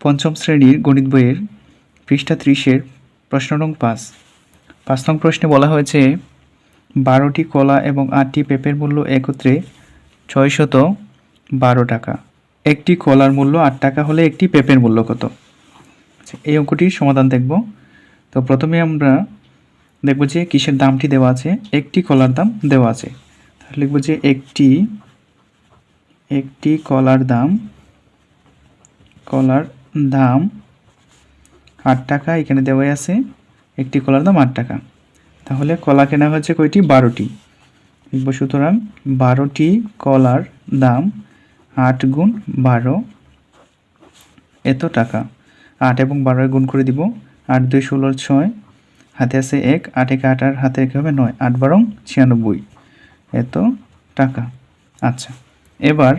পঞ্চম শ্রেণির গণিত বইয়ের পৃষ্ঠা ত্রিশের প্রশ্ন নং পাঁচ। পাঁচ নং প্রশ্নে বলা হয়েছে বারোটি কলা এবং আটটি পেঁপের মূল্য একত্রে ছয়শত বারো টাকা। একটি কলার মূল্য আট টাকা হলে একটি পেঁপের মূল্য কত? আচ্ছা, এই অঙ্কটির সমাধান দেখব। তো প্রথমে আমরা দেখব যে কিসের দামটি দেওয়া আছে একটি কলার দাম দেওয়া আছে। তাহলে লিখব যে একটি একটি কলার দাম কলার দাম আট টাকা, এখানে দেওয়াই আছে একটি কলার দাম আট টাকা। তাহলে কলা কেনা হয়েছে কয়টি? বারোটি। লিখব সুতরাং বারোটি কলার দাম আট গুণ বারো এত টাকা। আট এবং বারোয় গুণ করে দিব। আট, দুই, ষোলো, ছয়, হাতে আছে এক, আট এক আট আর হাতে রেখে হবে নয়। আট বারং ছিয়ানব্বই। এত টাকা। আচ্ছা এবার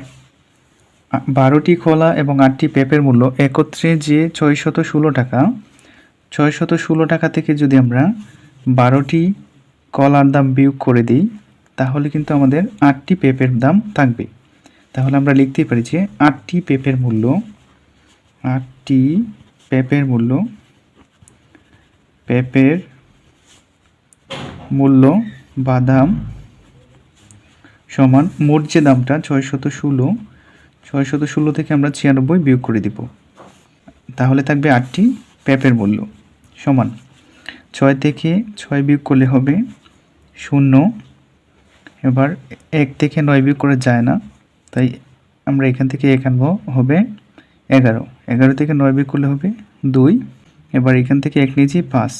বারোটি কলা এবং আটটি পেঁপের মূল্য একত্রে যে ছয়শত ষোলো টাকা, ছয়শত ষোলো টাকা থেকে যদি আমরা বারোটি কলার দাম বিয়োগ করে দিই, তাহলে কিন্তু আমাদের আটটি পেঁপের দাম থাকবে। তাহলে আমরা লিখতেই পারি যে আটটি পেঁপের মূল্য, আটটি পেঁপের মূল্য পেঁপের মূল্য বা দাম সমান মোট যে দামটা ছয়শত ষোলো ছয়শত ষোলো থেকে আমরা ছিয়ানব্বই বিয়োগ করে দিব। তাহলে থাকবে আটটি পেঁপের মূল্য। সমান ছয় থেকে ছয় বিয়োগ করলে হবে শূন্য। এবার এক থেকে নয় বিয়োগ করে যায় না, তাই আমরা এখান থেকে এক হবে এগারো। এগারো থেকে নয় বিয়োগ করলে হবে দুই। এবার এখান থেকে এক নিয়েছি পাঁচ।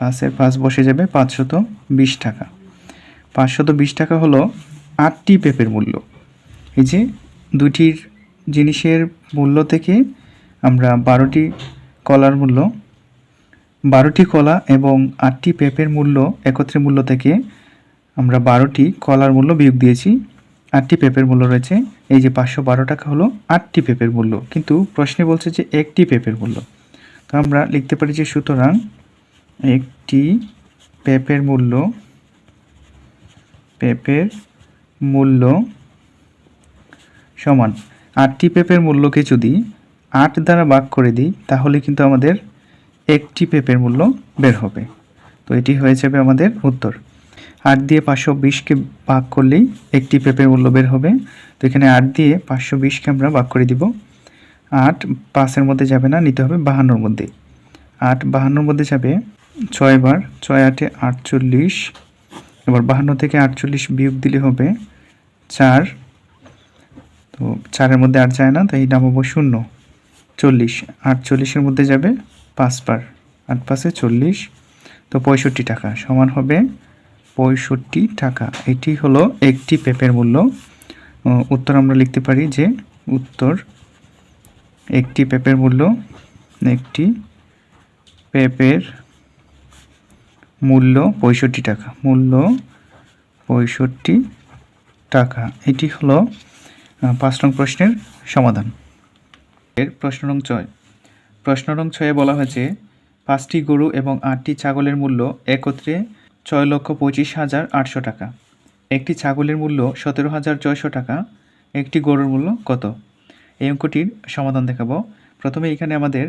পাঁচের পাঁচ বসে যাবে পাঁচশত বিশ টাকা। পাঁচশত বিশ টাকা হলো আটটি পেঁপের মূল্য। এই যে দুটির জিনিসের মূল্য থেকে আমরা বারোটি কলার মূল্য, বারোটি কলা এবং আটটি পেঁপের মূল্য একত্রে মূল্য থেকে আমরা বারোটি কলার মূল্য বিয়োগ দিয়েছি। আটটি পেঁপের মূল্য রয়েছে, এই যে পাঁচশো বারো টাকা হলো আটটি পেঁপের মূল্য। কিন্তু প্রশ্নে বলছে যে একটি পেঁপের মূল্য। তো আমরা লিখতে পারি যে সুতরাং একটি পেঁপের মূল্য পেঁপের মূল্য সমান আটটি পেপের মূল্যকে যদি আট দ্বারা ভাগ করে দিই, তাহলে কিন্তু আমাদের একটি পেপের মূল্য বের হবে। তো এটি হয়ে যাবে আমাদের উত্তর। আট দিয়ে পাঁচশো বিশকে ভাগ করলেই একটি পেঁপের মূল্য বের হবে। তো এখানে আট দিয়ে পাঁচশো বিশকে আমরা ভাগ করে দিব। আট পাঁচের মধ্যে যাবে না, নিতে হবে বাহান্নর মধ্যে। আট বাহান্নর মধ্যে যাবে ছয় বার, ছয় আটে আটচল্লিশ। এবার বাহান্ন থেকে আটচল্লিশ বিয়োগ দিলে হবে চার। তো চারের মধ্যে আট যায় না, তাই নামাবো শূন্য। চল্লিশ, আটচল্লিশের মধ্যে যাবে পাঁচ বার আট পাঁচে চল্লিশ, তো পঁয়ষট্টি টাকা সমান হবে পঁয়ষট্টি টাকা। এটি হলো একটি পেপের মূল্য। উত্তর আমরা লিখতে পারি যে উত্তর একটি পেপের মূল্য, একটি পেপের মূল্য পঁয়ষট্টি টাকা। মূল্য পঁয়ষট্টি টাকা। এটি হলো পাঁচ নং প্রশ্নের সমাধান। এর প্রশ্ন নং ছয়। প্রশ্ন নং ছয়ে বলা হয়েছে, পাঁচটি গরু এবং আটটি ছাগলের মূল্য একত্রে ছয় লক্ষ পঁচিশ হাজার আটশো টাকা। একটি ছাগলের মূল্য সতেরো হাজার ছয়শো টাকা, একটি গরুর মূল্য কত? এই অঙ্কটির সমাধান দেখাবো। প্রথমে এখানে আমাদের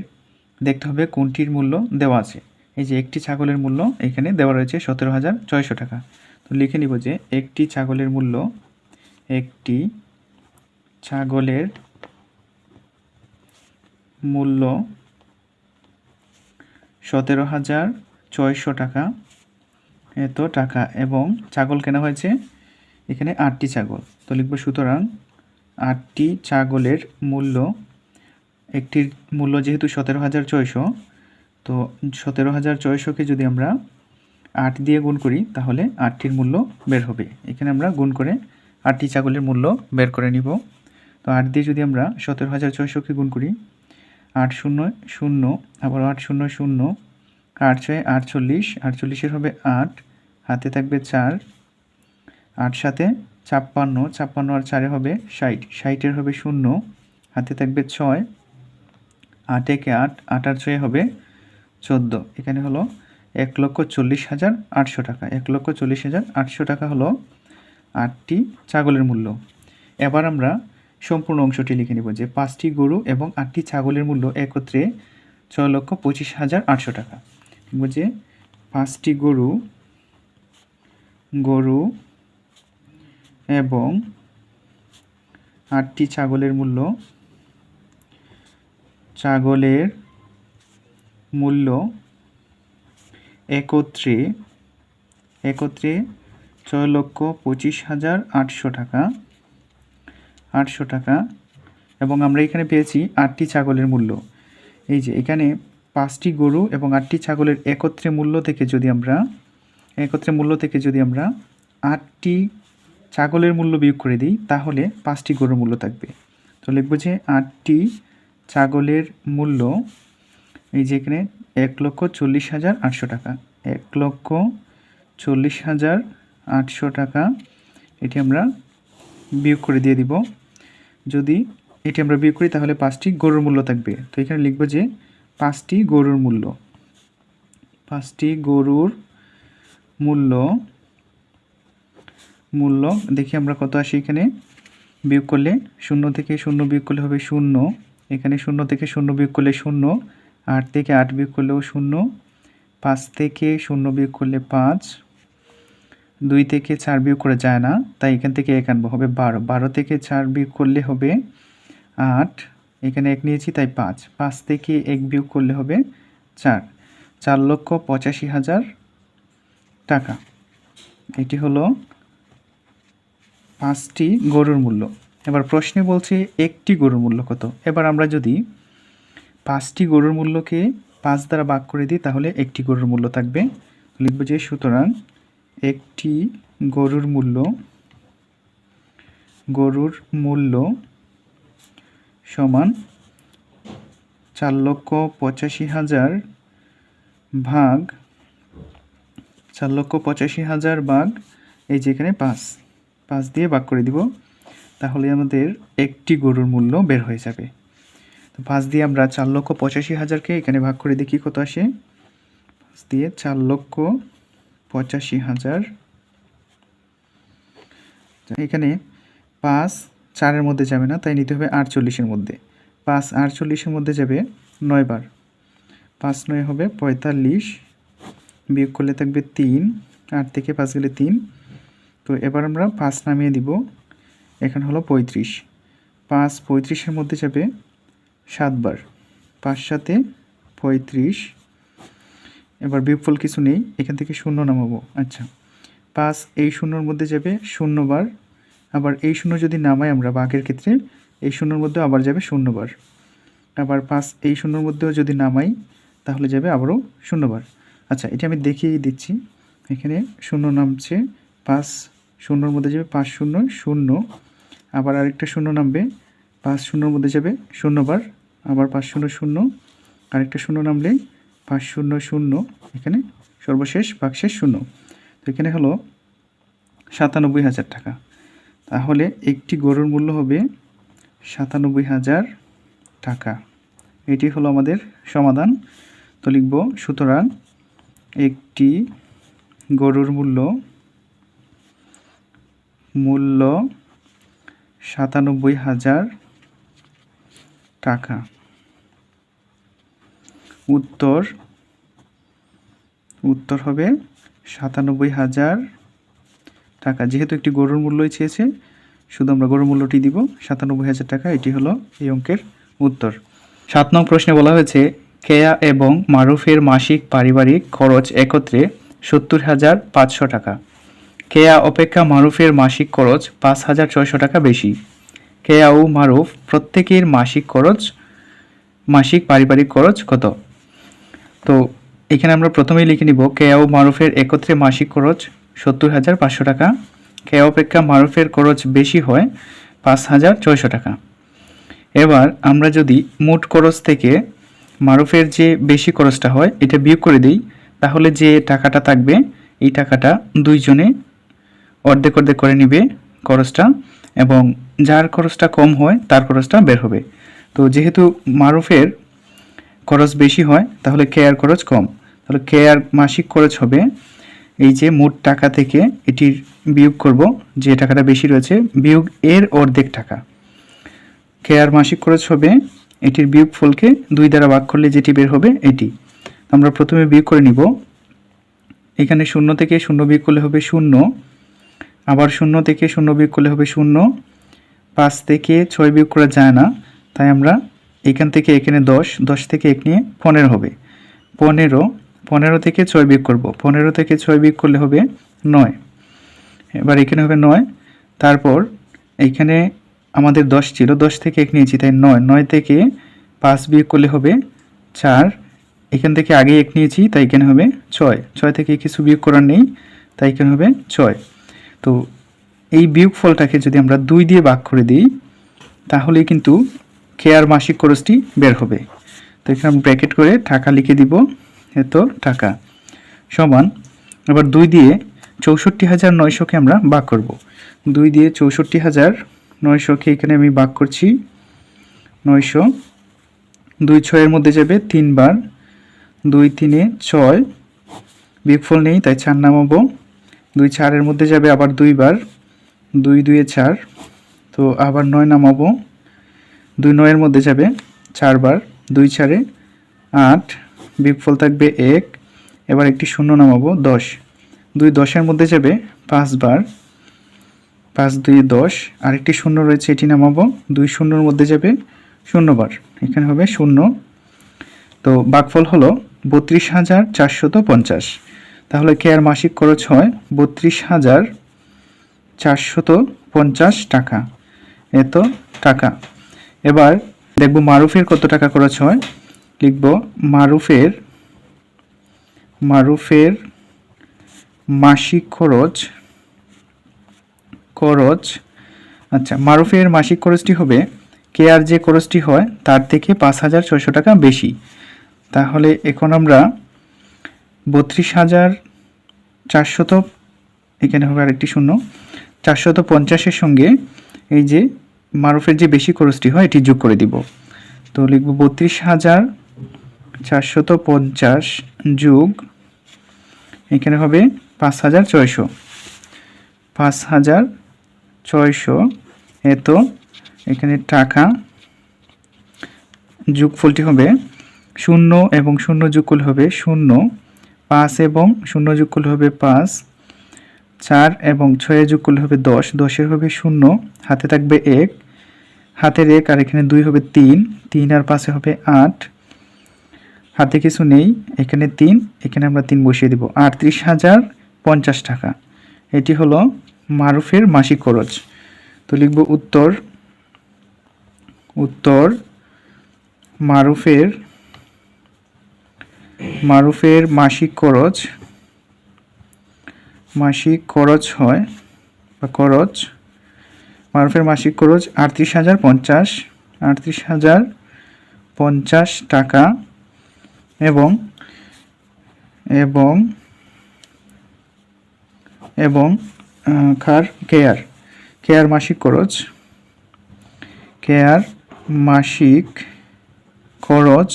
দেখতে হবে কোনটির মূল্য দেওয়া আছে। এই যে একটি ছাগলের মূল্য এখানে দেওয়া রয়েছে সতেরো হাজার ছয়শো টাকা। তো লিখে নিব যে একটি ছাগলের মূল্য একটি ছাগলের মূল্য সতেরো হাজার ছয়শো টাকা। এত টাকা এবং ছাগল কেনা হয়েছে এখানে আটটি ছাগল। তো লিখব সুতরাং আটটি ছাগলের মূল্য, একটির মূল্য যেহেতু সতেরো হাজার ছয়শো, তো সতেরো হাজার ছয়শোকে যদি আমরা আট দিয়ে গুণ করি, তাহলে আটটির মূল্য বের হবে। এখানে আমরা গুণ করে আটটি ছাগলের মূল্য বের করে নিব। তো আট দিয়ে যদি আমরা সতেরো হাজার ছয়শোকে গুণ করি, আট শূন্য শূন্য, আবার আট শূন্য শূন্য, আট ছয় আটচল্লিশ, আটচল্লিশের হবে আট, হাতে থাকবে চার, আট সাথে ছাপ্পান্ন ছাপ্পান্ন আর চারে হবে ষাট, ষাটের হবে শূন্য, হাতে থাকবে ছয়, আট একে আট আট আর ছয় হবে চোদ্দ, এখানে হলো এক লক্ষ চল্লিশ হাজার আটশো টাকা, এক লক্ষ চল্লিশ হাজার আটশো টাকা হলো আটটি ছাগলের মূল্য। এবার আমরা সম্পূর্ণ অংশটি লিখে নিব যে পাঁচটি গরু এবং আটটি ছাগলের মূল্য একত্রে ছয় লক্ষ পঁচিশ হাজার আটশো টাকা। লিখব যে পাঁচটি গরু গরু এবং আটটি ছাগলের মূল্য ছাগলের মূল্য একত্রে একত্রে ছয় লক্ষ পঁচিশ হাজার আটশো টাকা। আটশো টাকা। এবং আমরা এখানে পেয়েছি আটটি ছাগলের মূল্য। এই যে, এখানে পাঁচটি গরু এবং আটটি ছাগলের একত্রে মূল্য থেকে যদি আমরা, একত্রে মূল্য থেকে যদি আমরা আটটি ছাগলের মূল্য বিয়োগ করে দিই, তাহলে পাঁচটি গরুর মূল্য থাকবে। তো লিখব যে আটটি ছাগলের মূল্য, এই যে এখানে এক লক্ষ চল্লিশ হাজার আটশো টাকা। এক লক্ষ চল্লিশ হাজার আটশো টাকা এটি আমরা বিয়োগ করে দিয়ে দিব। যদি এটি আমরা বিয়োগ করি, তাহলে পাঁচটি গরুর মূল্য থাকবে। তো এখানে লিখব যে পাঁচটি গরুর মূল্য। পাঁচটি গরুর মূল্য মূল্য, দেখি আমরা কত আসি এখানে। বিয়োগ করলে শূন্য থেকে শূন্য বিয়োগ করলে হবে শূন্য। এখানে শূন্য থেকে শূন্য বিয়োগ করলে শূন্য, আট থেকে আট বিয়োগ করলেও শূন্য, পাঁচ থেকে শূন্য বিয়োগ করলে পাঁচ দুই থেকে চার বিয়োগ করে যায় না, তাই এখান থেকে এক আনব, হবে বারো। বারো থেকে চার বিয়োগ করলে হবে আট, এখানে এক নিয়েছি, তাই পাঁচ। পাঁচ থেকে এক বিয়োগ করলে হবে চার। চার লক্ষ পঁচাশি হাজার টাকা। এটি হলো পাঁচটি গরুর মূল্য। এবার প্রশ্নে বলছে একটি গরুর মূল্য কত? এবার আমরা যদি পাঁচটি গরুর মূল্যকে পাঁচ দ্বারা ভাগ করে দিই, তাহলে একটি গরুর মূল্য থাকবে। লিখব যে সুতরাং একটি গরুর মূল্য গরুর মূল্য সমান চার লক্ষ পঁচাশি হাজার ভাগ, চার লক্ষ পঁচাশি হাজার ভাগ, এই যেখানে পাঁচ পাঁচ দিয়ে ভাগ করে দিব, তাহলে আমাদের একটি গরুর মূল্য বের হয়ে যাবে। তো পাঁচ দিয়ে আমরা চার লক্ষ পঁচাশি হাজারকে এখানে ভাগ করে দেখি কত আসে? পাঁচ দিয়ে চার লক্ষ পঁচাশি হাজার। এখানে পাঁচ চারের মধ্যে যাবে না, তাই নিতে হবে আটচল্লিশের মধ্যে। পাঁচ আটচল্লিশের মধ্যে যাবে নয় বার পাঁচ নয় হবে পঁয়তাল্লিশ, বিয়োগ করলে থাকবে তিন, আট থেকে পাঁচ গেলে তিন। তো এবার আমরা পাঁচ নামিয়ে দিব, এখানে হলো পঁয়ত্রিশ। পাঁচ পঁয়ত্রিশের মধ্যে যাবে সাতবার। পাঁচ সাথে পঁয়ত্রিশ এবার বিয়োগফল কিছু নেই, এখান থেকে শূন্য নামাবো। আচ্ছা পাঁচ এই শূন্যর মধ্যে যাবে শূন্যবার আবার এই শূন্য যদি নামাই আমরা বাঘের ক্ষেত্রে, এই শূন্যর মধ্যে আবার যাবে শূন্যবার আবার পাঁচ এই শূন্যর মধ্যেও যদি নামাই, তাহলে যাবে আবারও শূন্যবার আচ্ছা এটা আমি দেখিয়েই দিচ্ছি। এখানে শূন্য নামছে, পাঁচ শূন্যর মধ্যে যাবে পাঁচ শূন্য শূন্য। আবার আরেকটা শূন্য নামবে, পাঁচ শূন্যর মধ্যে যাবে শূন্যবার আবার পাঁচ শূন্য শূন্য। আরেকটা শূন্য নামলে পাঁচ শূন্য শূন্য, এখানে সর্বশেষ বাক্সের শূন্য। তো এখানে হলো সাতানব্বই হাজার টাকা। তাহলে একটি গরুর মূল্য হবে সাতানব্বই হাজার টাকা। এটি হলো আমাদের সমাধান। তো লিখব, সুতরাং একটি গরুর মূল্য মূল্য সাতানব্বই হাজার টাকা। উত্তর উত্তর হবে সাতানব্বই হাজার টাকা। যেহেতু একটি গরুর মূল্যই চেয়েছে, শুধু আমরা গরুর মূল্যটি দিব, সাতানব্বই হাজার টাকা, এটি হলো এই অঙ্কের উত্তর। সাত নং প্রশ্নে বলা হয়েছে, কেয়া এবং মারুফের মাসিক পারিবারিক খরচ একত্রে সত্তর হাজার পাঁচশো টাকা। কেয়া অপেক্ষা মারুফের মাসিক খরচ পাঁচ হাজার ছয়শো টাকা বেশি। কেয়া ও মারুফ প্রত্যেকের মাসিক খরচ, মাসিক পারিবারিক খরচ কত? তো এখানে আমরা প্রথমেই লিখে নিব কেয়া ও মারুফের একত্রে মাসিক খরচ সত্তর হাজার পাঁচশো টাকা। কেয়া অপেক্ষা মারুফের খরচ বেশি হয় পাঁচ হাজার ছয়শো টাকা। এবার আমরা যদি মোট খরচ থেকে মারুফের যে বেশি খরচটা হয় এটা বিয়োগ করে দিই, তাহলে যে টাকাটা থাকবে, এই টাকাটা দুইজনে অর্ধেক অর্ধেক করে নিবে খরচটা এবং যার খরচটা কম হয় তার খরচটা বের হবে। তো যেহেতু মারুফের খরচ বেশি হয়, তাহলে কেয়ার খরচ কম। তাহলে কেয়ার মাসিক খরচ হবে এই যে মোট টাকা থেকে এটির বিয়োগ করব, যে টাকাটা বেশি রয়েছে, বিয়োগ এর অর্ধেক টাকা। কেয়ার মাসিক খরচ হবে, এটির বিয়োগ ফলকে দুই দ্বারা ভাগ করলে যেটি বের হবে এটি। আমরা প্রথমে বিয়োগ করে নিব। এখানে শূন্য থেকে শূন্য বিয়োগ করলে হবে শূন্য, আবার শূন্য থেকে শূন্য বিয়োগ করলে হবে শূন্য, পাঁচ থেকে ছয় বিয়োগ করা যায় না, তাই আমরা এখান থেকে এখানে দশ দশ থেকে এক নিয়ে পনেরো হবে। পনেরো পনেরো থেকে ছয় বিয়োগ করব। পনেরো থেকে ছয় বিয়োগ করলে হবে নয়। এবার এখানে হবে নয়। তারপর এইখানে আমাদের দশ ছিল, দশ থেকে এক নিয়েছি, তাই নয়। নয় থেকে পাঁচ বিয়োগ করলে হবে চার। এখান থেকে আগে এক নিয়েছি, তাই এখানে হবে ছয়। ছয় থেকে কিছু বিয়োগ করার নেই, তাই এখানে হবে ছয়। তো এই বিয়োগ ফলটাকে যদি আমরা দুই দিয়ে ভাগ করে দিই, তাহলে কিন্তু কেয়ার মাসিক খরচটি বের হবে। তো এখানে আমি ব্র্যাকেট করে টাকা লিখে দিব। এত টাকা। সমান, এবার দুই দিয়ে চৌষট্টি হাজার নয়শোকে আমরা ভাগ করব। দুই দিয়ে চৌষট্টি হাজার নয়শোকে এখানে আমি ভাগ করছি। নয়শো দুই ছয়ের মধ্যে যাবে তিনবার। দুই তিনে ছয়। বিয়োগফল নেই, তাই চার নামাবো। দুই চারের মধ্যে যাবে আবার দুইবার। দুই দুয়ে চার। তো আবার নয় নামাবো। দুই নয়ের মধ্যে যাবে, চারবার, দুই চারে আট বিয়োগফল থাকবে এক, এবার একটি শূন্য নামাবো, দশ। দুই দশের মধ্যে যাবে, পাঁচবার, পাঁচ দুই দশ, আরেকটি শূন্য রয়েছে, এটি নামাবো, দুই শূন্যর মধ্যে যাবে, শূন্যবার, এখানে হবে শূন্য। তো বাকফল হলো বত্রিশ হাজার চারশত পঞ্চাশ। তাহলে কেয়ার মাসিক খরচ হয়? বত্রিশ হাজার চারশত পঞ্চাশ টাকা। এত টাকা। এবার দেখব মারুফের কত টাকা খরচ হয়। লিখব মারুফের মারুফের মাসিক খরচ খরচ আচ্ছা মারুফের মাসিক খরচটি হবে কেয়ার যে খরচটি হয় তার থেকে পাঁচ হাজার ছয়শো টাকা বেশি। তাহলে এখন আমরা বত্রিশ হাজার চারশত, এখানে হবে আরেকটি শূন্য, চারশত পঞ্চাশের সঙ্গে এই যে মারুফের যে বেশি খরচটি হয়, এটি যোগ করে দিব। তো লিখব বত্রিশ হাজার চারশত পঞ্চাশ যোগ, এখানে হবে পাঁচ হাজার ছয়শো। পাঁচ হাজার ছয়শো, এত, এখানে টাকা। যোগফলটি হবে শূন্য এবং শূন্য যোগ করলে হবে শূন্য, পাঁচ এবং শূন্য যোগ করলে হবে পাঁচ, চার এবং ছয়ে যোগ করলে হবে দশ, দশের হবে শূন্য, হাতে থাকবে এক হাতের এক আর এখানে দুই হবে তিন তিন আর পাশে হবে আট। হাতে কিছু নেই, এখানে তিন, এখানে আমরা তিন বসিয়ে দিব। আটত্রিশ হাজার পঞ্চাশ টাকা। এটি হলো মারুফের মাসিক খরচ। তো লিখব উত্তর উত্তর, মারুফের মারুফের মাসিক খরচ মাসিক খরচ হয় বা খরচ মারুফের মাসিক খরচ আটত্রিশ হাজার পঞ্চাশ, আটত্রিশ হাজার পঞ্চাশ টাকা এবং এবং এবং কার কেয়ার কেয়ার মাসিক খরচ, কেয়ার মাসিক খরচ,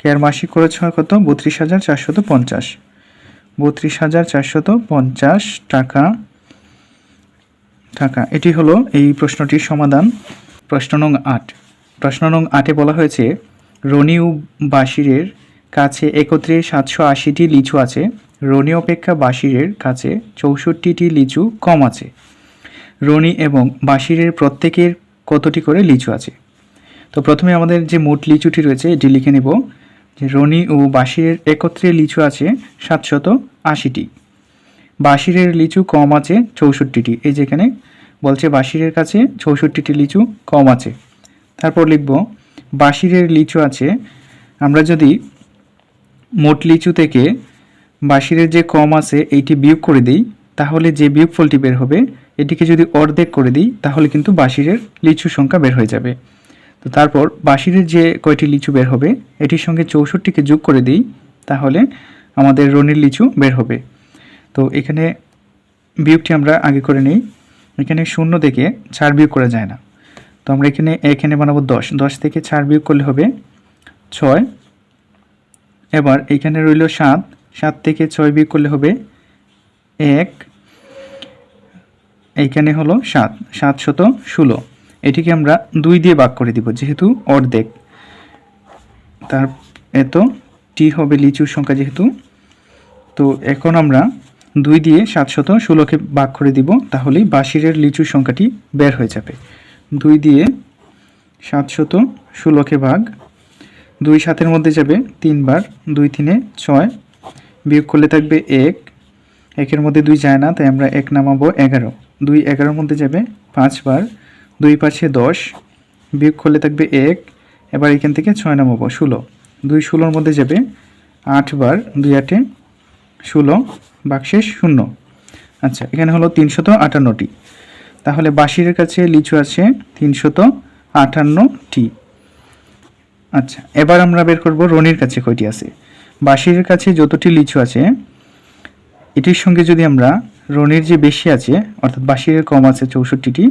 কেয়ার মাসিক খরচ হয় কত? বত্রিশ হাজার চারশত পঞ্চাশ। বত্রিশ হাজার চারশত পঞ্চাশ টাকা টাকা এটি হলো এই প্রশ্নটির সমাধান। প্রশ্ন নং আট। প্রশ্ন নং আটে বলা হয়েছে রনি ও বাসিরের কাছে একত্রে সাতশো আশিটি লিচু আছে রনি অপেক্ষা বাসিরের কাছে চৌষট্টিটি লিচু কম আছে। রনি এবং বাসিরের প্রত্যেকের কতটি করে লিচু আছে? তো প্রথমে আমাদের যে মোট লিচুটি রয়েছে, এটি লিখে নেব যে রনি ও বাসিরের একত্রে লিচু আছে সাতশত আশিটি। বাসিরের লিচু কম আছে চৌষট্টিটি। এই যেখানে বলছে বাসিরের কাছে চৌষট্টিটি লিচু কম আছে। তারপর লিখব বাসিরের লিচু আছে, আমরা যদি মোট লিচু থেকে বাসিরের যে কম আছে এইটি বিয়োগ করে দিই, তাহলে যে বিয়োগ ফলটি বের হবে, এটিকে যদি অর্ধেক করে দিই, তাহলে কিন্তু বাসিরের লিচু সংখ্যা বের হয়ে যাবে। তো তারপর বাসিরের যে কয়টি লিচু বের হবে, এটির সঙ্গে চৌষট্টিকে যোগ করে দিই, তাহলে আমাদের রনির লিচু বের হবে। তো এখানে বিয়োগটি আমরা আগে করে নিই। এখানে শূন্য থেকে চার বিয়োগ করা যায় না। তো আমরা এখানে এখানে বানাবো দশ। দশ থেকে চার বিয়োগ করলে হবে ছয়। এবার এখানে রইল সাত। সাত থেকে ছয় বিয়োগ করলে হবে এক। এইখানে হলো সাত। সাতশত ষোলো। এটিকে আমরা দুই দিয়ে ভাগ করে দিব, যেহেতু অর্ধেক। তার, এত টি হবে লিচুর সংখ্যা যেহেতু। তো এখন আমরা দুই দিয়ে সাতশত ষোলোকে ভাগ করে দিব, তাহলেই বাসিরের লিচুর সংখ্যাটি বের হয়ে যাবে। দুই দিয়ে সাতশত ষোলোকে ভাগ, দুই সাতের মধ্যে যাবে তিনবার, দুই তিনে ছয়, বিয়োগ করলে থাকবে এক। একের মধ্যে দুই যায় না, তাই আমরা এক নামাবো এগারো। দুই এগারোর মধ্যে যাবে পাঁচবার, দুই পাঁচে দশ, বিয়োগ করলে থাকবে এক। এবার এখান থেকে ছয় নামাবো ষোলো। দুই ষোলোর মধ্যে যাবে আটবার, দুই আটে ষোলো। বাক্সেস শূন্য। আচ্ছা এখানে হলো তিনশত আটান্নটি। তাহলে বাসিরের কাছে লিচু আছে তিনশত আটান্নটি। আচ্ছা এবার আমরা বের করব রনির কাছে কয়টি আছে? বাসিরের কাছে যতটি লিচু আছে, এটির সঙ্গে যদি আমরা রনির যে বেশি আছে, অর্থাৎ বাসিরের কম আছে চৌষট্টিটি,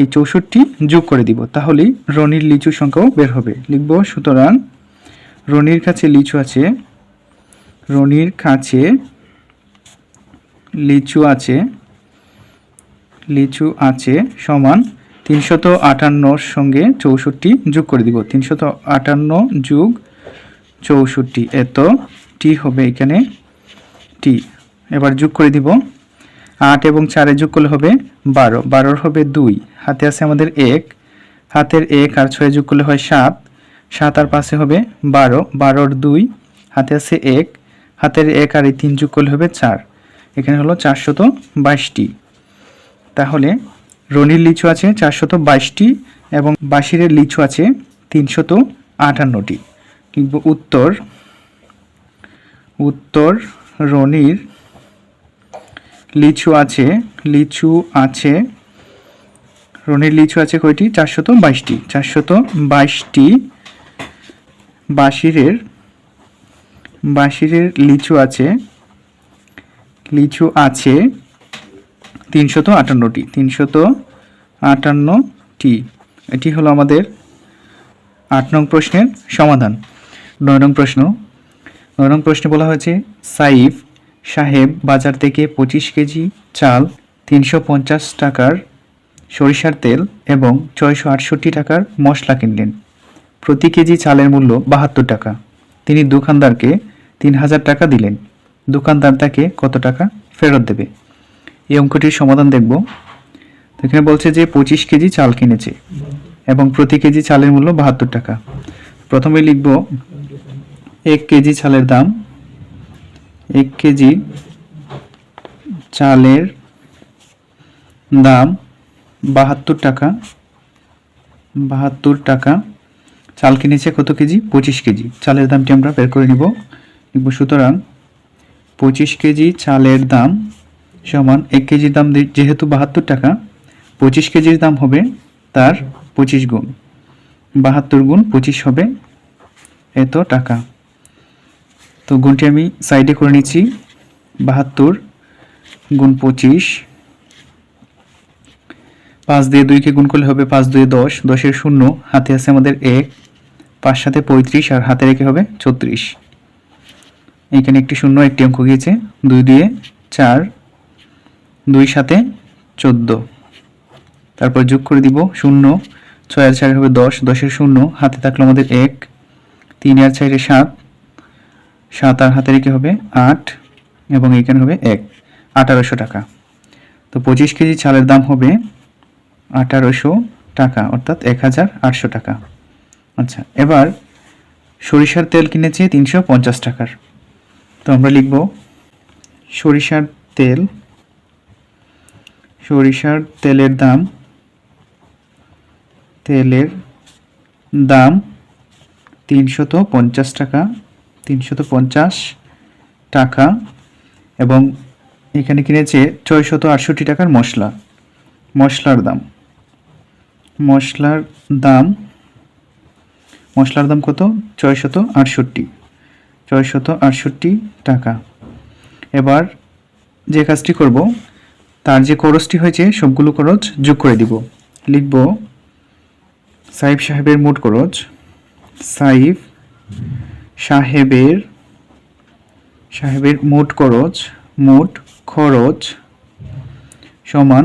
এই চৌষট্টি যোগ করে দিব, তাহলেই রনির লিচুর সংখ্যাও বের হবে। লিখব, সুতরাং রনির কাছে লিচু আছে, রনির কাছে লিচু আছে লিচু আছে সমান তিনশত আটান্নর সঙ্গে চৌষট্টি যোগ করে দিব। তিনশত আটান্ন যোগ চৌষট্টি, এত টি হবে এখানে টি এবার যোগ করে দিব। আট এবং চারে যোগ করলে হবে বারো। বারোর হবে দুই। হাতে আছে আমাদের এক। হাতের এক আর ছয় যোগ করলে হয় সাত। সাত আর পাশে হবে বারো। বারোর দুই। হাতে আছে এক। হাতের এক আর এই তিন যোগ করলে হবে চার। এখানে হলো চারশত বাইশটি। তাহলে রনির লিচু আছে চারশত বাইশটি এবং বাসিরের লিচু আছে তিনশত আটান্নটি। লিখব উত্তর উত্তর রনির লিচু আছে লিচু আছে, রনির লিচু আছে কয়টি? চারশত বাইশটি। চারশত বাইশটি বাসিরের বাসিরের লিচু আছে লিচু আছে তিনশত আটান্নটি তিনশত আটান্নটি। এটি হলো আমাদের আট নং প্রশ্নের সমাধান, নয় নং প্রশ্ন। নয় নং প্রশ্নে বলা হয়েছে, সাইফ সাহেব বাজার থেকে পঁচিশ কেজি চাল তিনশো পঞ্চাশ টাকার সরিষার তেল এবং ছয়শো আটষট্টি টাকার মশলা কিনলেন। প্রতি কেজি চালের মূল্য বাহাত্তর টাকা। তিনি দোকানদারকে তিন হাজার টাকা দিলেন। দোকানদার তাকে কত টাকা ফেরত দেবে? এই অঙ্কটির সমাধান দেখব। এখানে বলছে যে পঁচিশ কেজি চাল কিনেছে এবং প্রতি কেজি চালের মূল্য বাহাত্তর টাকা। প্রথমে লিখব, এক কেজি চালের দাম, এক কেজি চালের দাম বাহাত্তর টাকা বাহাত্তর টাকা। চাল কিনেছে কত কেজি? পঁচিশ কেজি। চালের দামটি আমরা বের করে নিব। লিখব, সুতরাং পঁচিশ কেজি চালের দাম সমান এক কেজির দাম যেহেতু বাহাত্তর টাকা, পঁচিশ কেজির দাম হবে তার পঁচিশ গুণ। বাহাত্তর গুণ পঁচিশ হবে এত টাকা। তো গুণটি আমি সাইডে করে নিচ্ছি। বাহাত্তর গুণ পঁচিশ। পাঁচ দিয়ে দুইকে গুণ করলে হবে পাঁচ দুয়ে দশ। দশের শূন্য, হাতে আছে আমাদের এক। পাঁচ সাথে পঁয়ত্রিশ আর হাতে রেখে হবে ছত্রিশ। এখানে একটি শূন্য, একটি অঙ্ক গিয়েছে দুই দিয়ে চার, দুই সাথে চোদ্দ। তারপর যোগ করে দিব শূন্য। ছয় আর চার হবে দশ, দশের শূন্য, হাতে থাকল আমাদের এক। তিন আর চারে সাত সাত আর হাতে রেখে হবে আট, এবং এখানে হবে এক, আঠারোশো টাকা। তো পঁচিশ কেজি চালের দাম হবে আঠারোশো টাকা, অর্থাৎ এক হাজার আটশো টাকা। আচ্ছা এবার সরিষার তেল কিনেছে তিনশো পঞ্চাশ টাকার। তো আমরা লিখব সরিষার তেল। সরিষার তেলের দাম তেলের দাম তিনশত পঞ্চাশ টাকা, তিনশত পঞ্চাশ টাকা এবং এখানে কিনেছে ছয়শত আটষট্টি টাকার মশলা, মশলার দাম। মশলার দাম মশলার দাম কত? ছয়শত আটষট্টি। ছয়শত আটষট্টি টাকা। এবার যে কাজটি করব, তার যে খরচটি হয়েছে, সবগুলো খরচ যোগ করে দিব। লিখব সাইফ সাহেবের মোট খরচ। সাইফ সাহেবের সাহেবের মোট খরচ মোট খরচ সমান,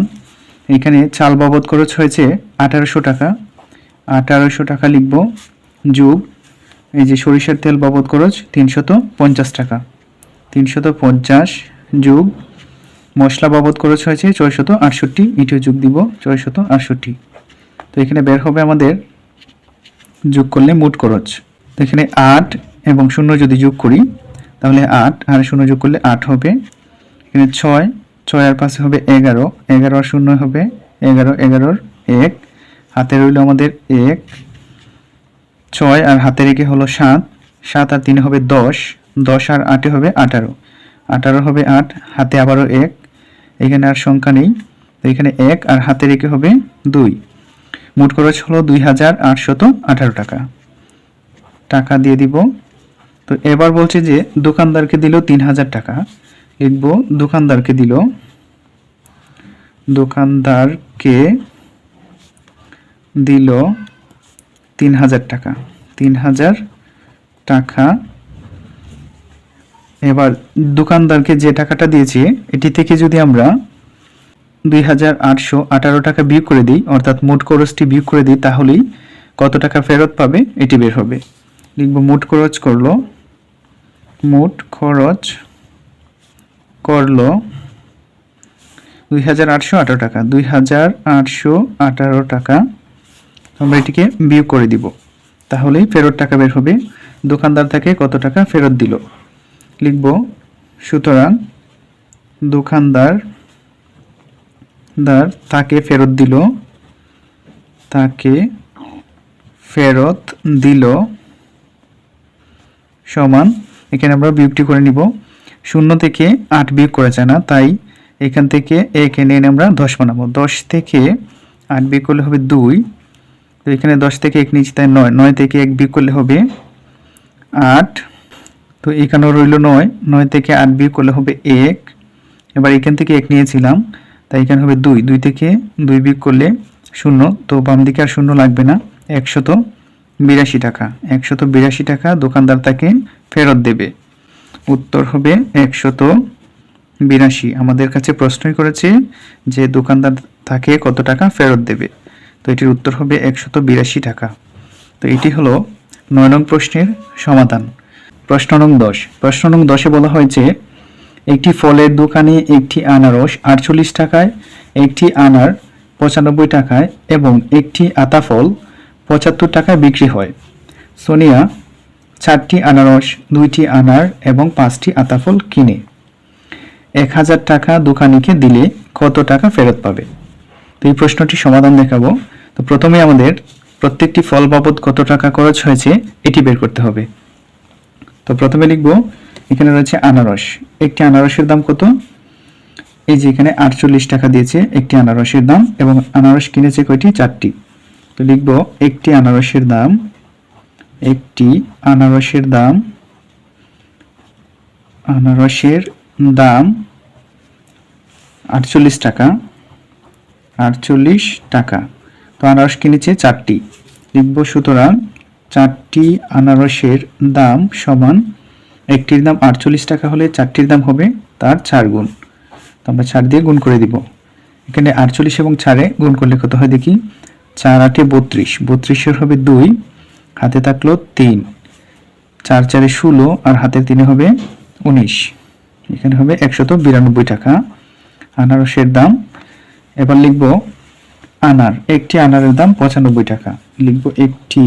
এখানে চাল বাবদ খরচ হয়েছে আঠারোশো টাকা। আঠারোশো টাকা লিখব যোগ এই যে সরিষার তেল বাবদ খরচ তিনশত পঞ্চাশ টাকা। তিনশত পঞ্চাশ যোগ মশলা বাবদ খরচ হয়েছে ছয়শত আটষট্টি এটিও যোগ দিব ছয়শত আটষট্টি। তো এখানে বের হবে আমাদের যোগ করলে মোট খরচ। তো এখানে আট এবং শূন্য যদি যোগ করি, তাহলে আট, আর শূন্য যোগ করলে আট হবে। এখানে ছয় ছয় আর পাশে হবে এগারো এগারো আর শূন্য হবে এগারো, এগারোর এক। হাতে রইল আমাদের এক। ছয় আর হাতে রেখে হলো সাত। সাত আর তিনে হবে দশ। দশ আর আটে হবে আঠারো। আঠারো হবে আট, হাতে আবারও এক। এখানে আর সংখ্যা নেই। এখানে এক আর হাতে রেখে হবে দুই। মোট খরচ হলো দুই হাজার আটশত আঠারো টাকা। টাকা দিয়ে দিব। তো এবার বলছে যে, দোকানদারকে দিল তিন হাজার টাকা। লিখব, দোকানদারকে দিল। দোকানদারকে দিল তিন হাজার টাকা। তিন হাজার টাকা। এবার দোকানদারকে যে টাকাটা দিয়েছি, এটি থেকে যদি আমরা দুই হাজার আটশো আঠারো টাকা বিয়োগ করে দিই, অর্থাৎ মোট খরচটি বিয়োগ করে দিই, তাহলেই কত টাকা ফেরত পাবে, এটি বের হবে। লিখব মোট খরচ করল, মোট খরচ করল দুই হাজার আটশো আঠারো টাকা। দুই হাজার আটশো আঠারো টাকা আমরা এটিকে বিয়োগ করে দিব। তাহলেই ফেরত টাকা বের হবে। দোকানদার তাকে কত টাকা ফেরত দিল? লিখব, সুতরাং দোকানদার দার তাকে ফেরত দিল, তাকে ফেরত দিল সমান, এখানে আমরা বিয়োগটি করে নিব। শূন্য থেকে আট বিয়োগ করা যায় না, তাই এখান থেকে একে এনে আমরা দশ বানাবো। দশ থেকে আট বিয়োগ করলে হবে দুই। তো এখানে দশ থেকে এক নিচে, তাই নয়। নয় থেকে এক বিয়োগ করলে হবে আট। তো এখানেও রইল নয়। নয় থেকে আট বিয়োগ করলে হবে এক। এবার এখান থেকে এক নিয়েছিলাম, তাই এখানে হবে দুই। দুই থেকে দুই বিয়োগ করলে শূন্য। তো বাম দিকে আর শূন্য লাগবে না। একশত বিরাশি টাকা। একশত বিরাশি টাকা দোকানদার তাকে ফেরত দেবে। উত্তর হবে একশত বিরাশি। আমাদের কাছে প্রশ্নই করেছে যে দোকানদার তাকে কত টাকা ফেরত দেবে। তো এটির উত্তর হবে একশত বিরাশি টাকা। তো এটি হলো নয় নং প্রশ্নের সমাধান। প্রশ্ন নং দশ। প্রশ্ন নং দশে বলা হয়েছে একটি ফলের দোকানে একটি আনারস আটচল্লিশ টাকায়, একটি আনার পঁচানব্বই টাকায় এবং একটি আতাফল পঁচাত্তর টাকায় বিক্রি হয়। সোনিয়া, চারটি আনারস, দুইটি আনার এবং পাঁচটি আতাফল কিনে। এক হাজার টাকা দোকানিকে দিলে কত টাকা ফেরত পাবে? তো এই প্রশ্নটি সমাধান দেখাবো। তো প্রথমে আমাদের প্রত্যেকটি ফল বাবদ কত টাকা খরচ হয়েছে, এটি বের করতে হবে। তো প্রথমে লিখব, এখানে রয়েছে আনারস। একটি আনারসের দাম কত? এই যে এখানে আটচল্লিশ টাকা দিয়েছে একটি আনারসের দাম এবং আনারস কিনেছে কয়টি? চারটি। তো লিখব, একটি আনারসের দাম, একটি আনারসের দাম আনারসের দাম আটচল্লিশ টাকা। আটচল্লিশ টাকা। তো আনারস কিনেছে চারটি। লিখব, সুতরাং চারটি আনারসের দাম সমান, একটির দাম আটচল্লিশ টাকা হলে চারটির দাম হবে তার চার গুণ। তো আমরা চার দিয়ে গুণ করে দিব। এখানে আটচল্লিশ এবং চারে গুণ করলে কত হয় দেখি? চার আটে বত্রিশ। বত্রিশের হবে দুই, হাতে থাকল তিন। চার চারে ষোলো আর হাতের তিনে হবে উনিশ। এখানে হবে একশত বিরানব্বই টাকা। আনারসের দাম এবার লিখব আনার, একটি আনারের দাম পঁচানব্বই টাকা। লিখব একটি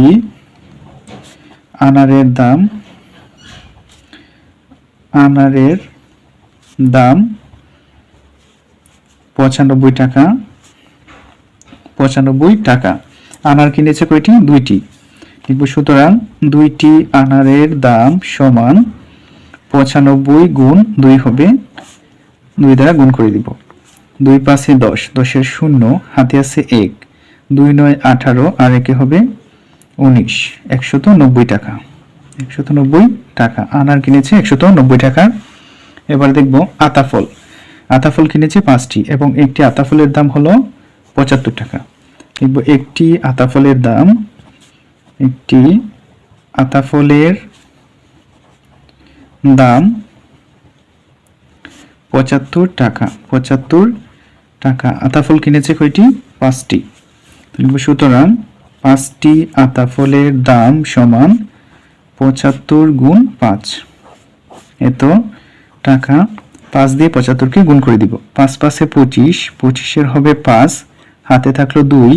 আনারের দাম আনারের দাম পঁচানব্বই টাকা পঁচানব্বই টাকা। আনার কিনেছে কয়টি? দুইটি। লিখব সুতরাং দুইটি আনারের দাম সমান পঁচানব্বই গুণ দুই হবে, দুই দ্বারা গুণ করে দিব। দুই পাশে দশ, দশের শূন্য, হাতে আছে এক। দুই নয় আঠারো, আর একে হবে উনিশ। একশত নব্বই টাকা। একশত নব্বই টাকা। আনার কিনেছে একশত নব্বই টাকা। এবার দেখব আতাফল। আতাফল কিনেছে পাঁচটি এবং একটি আতাফলের দাম হলো পঁচাত্তর টাকা। দেখব একটি আতাফলের দাম, একটি আতাফলের দাম পঁচাত্তর টাকা। পঁচাত্তর টাকা আতাফল কিনেছে কয়টি? পাঁচটি। সুতরাং পাঁচটি আতাফলের দাম সমান পঁচাত্তর গুণ পাঁচ। এত টাকা পাঁচ দিয়ে পঁচাত্তরকে গুণ করে দিব। পাঁচ পাঁচে পঁচিশ, পঁচিশের হবে পাঁচ, হাতে থাকল দুই,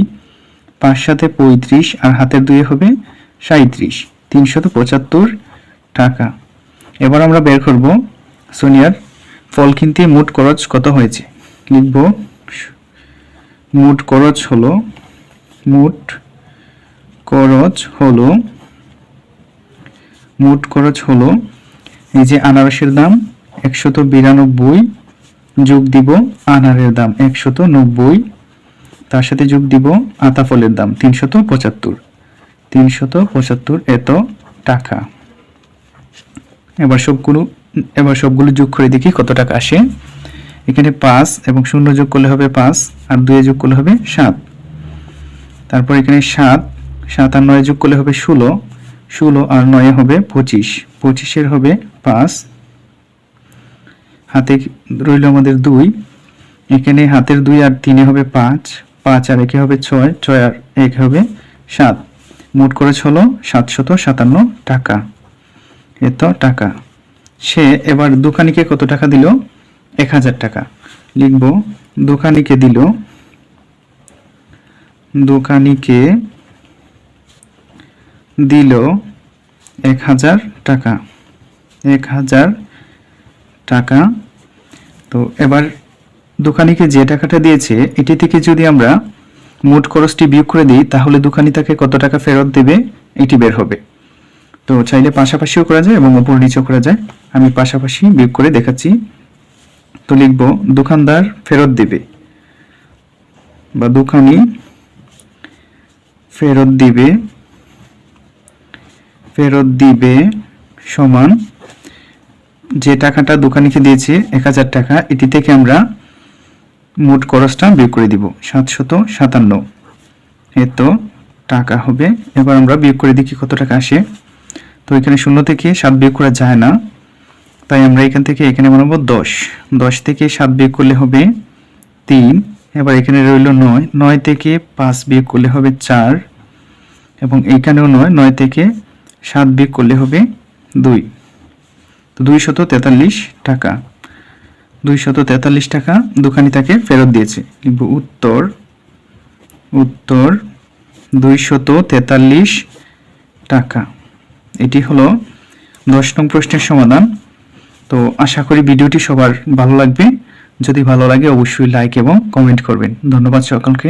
পাঁচ সাথে পঁয়ত্রিশ আর হাতের দুয়ে হবে সাঁত্রিশ তিনশত পঁচাত্তর টাকা। এবার আমরা বের করব। সোনিয়ার ফল কিনতে মোট খরচ কত হয়েছে? লিখব মোট খরচ হলো, মোট খরচ হলো, মোট খরচ হলো, এই যে আনারসের দাম, একশত বিরানব্বই যোগ দিব আনারের দাম, একশত নব্বই। তার সাথে যোগ দিব আতা ফলের দাম, তিনশত পঁচাত্তর। তিনশত পঁচাত্তর এত টাকা। এবার সবগুলো এবার সবগুলো যোগ করে দেখি কত টাকা আসে। এখানে পাঁচ এবং শূন্য যোগ করলে হবে পাঁচ, আর দুয়ে যোগ করলে হবে সাত। তারপর এখানে সাত সাত আর নয় যোগ করলে হবে ষোলো ষোলো আর নয়ে হবে পঁচিশ। পঁচিশের হবে পাঁচ। হাতে রইল আমাদের দুই। এখানে হাতের দুই আর তিনে হবে পাঁচ পাঁচ আর একে হবে ছয় ছয় আর এক হবে সাত। মোট খরচ হলো সাতশত সাতান্ন টাকা। এত টাকা। সে এবার দোকানিকে কত টাকা দিল? এক হাজার টাকা। লিখব, দোকানিকে দিল। দোকানিকে দিল এক হাজার টাকা। এক হাজার টাকা। তো এবার দোকানিকে যে টাকাটা দিয়েছে, এটি থেকে যদি আমরা মোট খরচটি বিয়োগ করে দিই, তাহলে দোকানি তাকে কত টাকা ফেরত দেবে, এটি বের হবে। তো চাইলে পাশাপাশিও করা যায় এবং উপর নিচেও করা যায়। আমি পাশাপাশি বিয়োগ করে দেখাচ্ছি। তো লিখব দোকানদার ফেরত দেবে। বা দোকানি ফেরত দিবে ফেরত দিবে সমান যে টাকাটা দোকানিকে দিয়েছে, এক হাজার টাকা, এটি থেকে আমরা মোট খরচটা বিয়োগ করে দিব, সাতশত সাতান্ন। এত টাকা হবে। এবার আমরা বিয়োগ করে দেখি কত টাকা আসে। তো এখানে শূন্য থেকে সাত বিয়োগ করা যায় না। তাই আমরা এখান থেকে এখানে বানাবো দশ। দশ থেকে সাত বিয়োগ করলে হবে তিন। এবার এখানে রইল নয়। নয় থেকে পাঁচ বিয়োগ করলে হবে চার। এবং এখানেও নয় নয় থেকে সাত বিয়োগ করলে হবে দুই। তো দুই শত তেতাল্লিশ টাকা। দুই শত তেতাল্লিশ টাকা দোকানি তাকে ফেরত দিয়েছে। লিখব উত্তর। উত্তর, দুই শত তেতাল্লিশ টাকা। এটি হলো দশ নং প্রশ্নের সমাধান। তো আশা করি ভিডিওটি সবার ভালো লাগবে। যদি ভালো লাগে, অবশ্যই লাইক এবং কমেন্ট করবেন। ধন্যবাদ সকলকে।